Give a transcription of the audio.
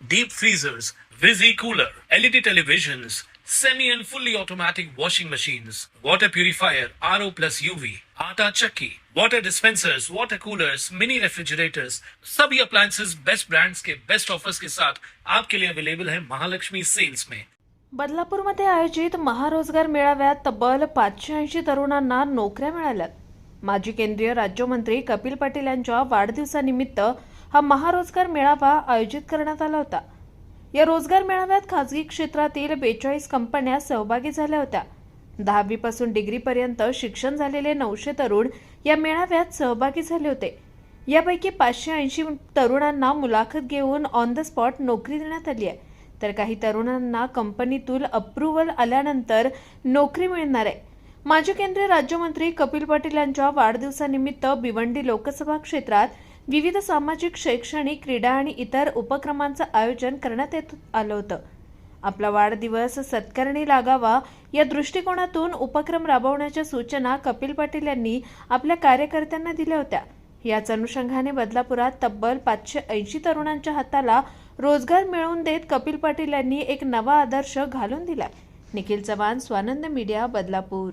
deep freezers, Visi cooler, LED televisions, semi and fully automatic washing machines, water purifier, RO plus UV, आटा chakki, water dispensers, water coolers, mini refrigerators, सभी appliances best brands के best offers के साथ आपके लिए available है Mahalakshmi sales में बदलापूरमध्ये आयोजित महारोजगार मेळाव्यात तब्बल पाचशे ऐंशी तरुणांना नोकऱ्या मिळाल्यात माजी केंद्रीय राज्यमंत्री कपिल पाटील यांच्या वाढदिवसानिमित्त हा महारोजगार मेळावा आयोजित करण्यात आला होता. या रोजगार मेळाव्यात खासगी क्षेत्रातील बेचाळीस कंपन्या सहभागी झाल्या होत्या. दहावीपासून डिग्रीपर्यंत शिक्षण झालेले नऊशे तरुण या मेळाव्यात सहभागी झाले होते. यापैकी पाचशे ऐंशी तरुणांना मुलाखत घेऊन ऑन द स्पॉट नोकरी देण्यात आली आहे. तर काही तरुणांना कंपनीतून अप्रुव्हल आल्यानंतर नोकरी मिळणार आहे. माजी केंद्रीय राज्यमंत्री कपिल पाटील यांच्या वाढदिवसानिमित्त भिवंडी लोकसभा क्षेत्रात विविध सामाजिक शैक्षणिक क्रीडा आणि इतर उपक्रमांचं आयोजन करण्यात येत आलं होतं. आपला वाढदिवस सत्कारणी लागावा या दृष्टिकोनातून उपक्रम राबवण्याच्या सूचना कपिल पाटील यांनी आपल्या कार्यकर्त्यांना दिल्या होत्या. याच अनुषंगाने बदलापुरात तब्बल पाचशे ऐंशी तरुणांच्या हाताला रोजगार मिळवून देत कपिल पाटील यांनी एक नवा आदर्श घालून दिला. निखिल चव्हाण स्वानंद मीडिया बदलापूर.